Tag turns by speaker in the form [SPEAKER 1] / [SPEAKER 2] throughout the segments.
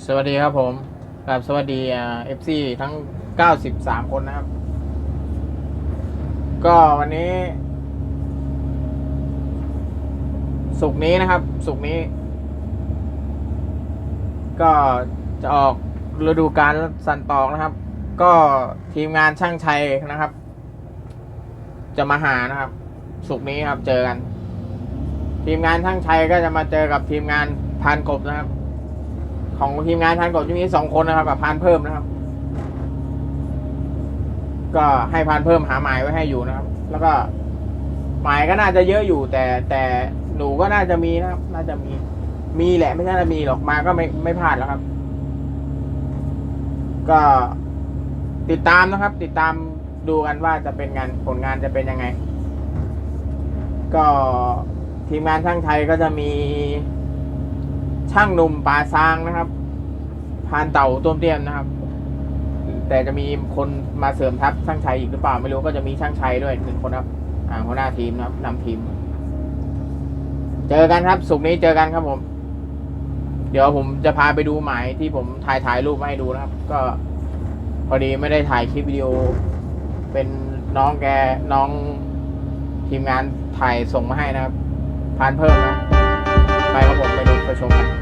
[SPEAKER 1] สวัสดีครับผมกับสวัสดีเอฟซีทั้ง 93 คนนะครับ ก็วันนี้ สุกร์นี้นะครับ สุกร์นี้ ก็จะออกฤดูการสันตอกนะครับ ก็ทีมงานช่างชัยนะครับ จะมาหานะครับ สุกร์นี้ครับเจอกัน ทีมงานช่างชัยก็จะมาเจอกับทีมงานพานกบนะครับ ของทีมงานพานกบจะมีสองคนนะครับกับพานเพิ่มนะครับ ก็ให้พานเพิ่มหาหมายไว้ให้อยู่นะครับ แล้วก็ หมายก็น่าจะเยอะอยู่ แต่แต่หนูก็น่าจะมีนะครับ น่าจะมี มีแหละไม่ใช่จะมีหรอกมาก็ไม่ไม่พลาดแล้วครับ ก็ติดตามนะครับ ติดตามดูกันว่าจะเป็นงานผลงานจะเป็นยังไง ก็ทีมงานช่างไทยก็จะมี ช่างหนุ่มป่าซางนะครับพานเต่าต้มเตี้ยมนะครับ แต่จะมีคนมาเสริมทัพช่างชัยอีกหรือเปล่าไม่รู้ก็จะมีช่างชัยด้วยหนึ่งคนครับอ่าหัวหน้าทีมนะครับนำทีม เจอกันครับสุกร์นี้เจอกันครับผม เดี๋ยวผมจะพาไปดูหมายที่ผมถ่ายถ่ายรูปมาให้ดูนะครับ ก็พอดีไม่ได้ถ่ายคลิปวิดีโอ เป็นน้องแกน้องทีมงานถ่ายส่งมาให้นะครับพานเพิ่มนะไปครับผมไปดูไปชมกัน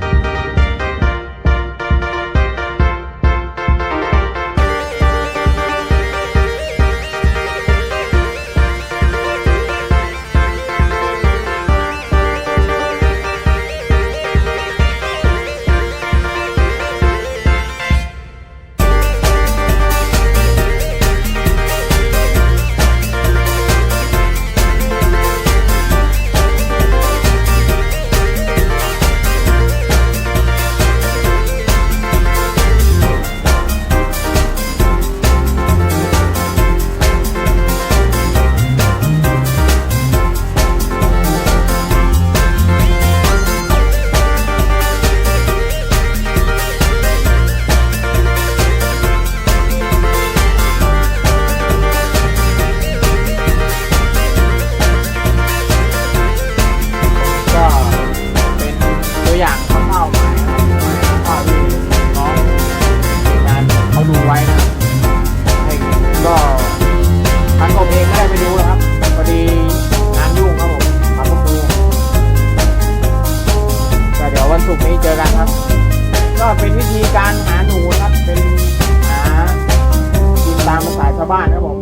[SPEAKER 1] บ้านครับผม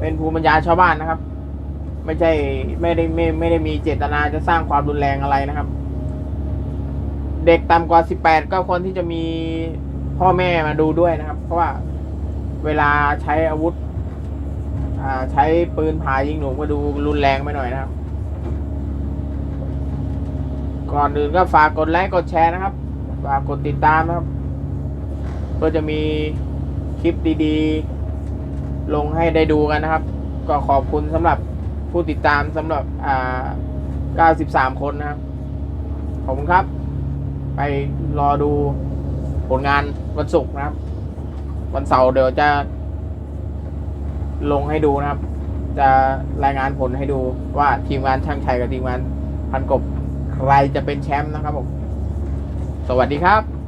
[SPEAKER 1] เป็นภูมิปัญญาชาวบ้านนะครับ ไม่ใช่ไม่ได้ไม่ไม่ได้มีเจตนาจะสร้างความรุนแรงอะไรนะครับ เด็กต่ำกว่าสิบแปดก็คนที่จะมีพ่อแม่มาดูด้วยนะครับ เพราะว่าเวลาใช้อาวุธใช้ปืนผายิงหนูก็ดูรุนแรงไปหน่อยนะครับ ก่อนอื่นก็ฝากกดไลค์กดแชร์นะครับ ฝากกดติดตามนะครับ ก็จะมี ลิปดีๆ ลงให้ได้ดูกันนะครับ ก็ขอบคุณสำหรับผู้ติดตามสำหรับอ่า93 คนนะครับ ขอบคุณครับ ไปรอดูผลงานวันศุกร์นะครับ วันเสาร์เดี๋ยวจะลงให้ดูนะครับ จะรายงานผลให้ดูว่าทีมงานช่างชัยกับทีมงานพันกบใครจะเป็นแชมป์นะครับผม สวัสดีครับ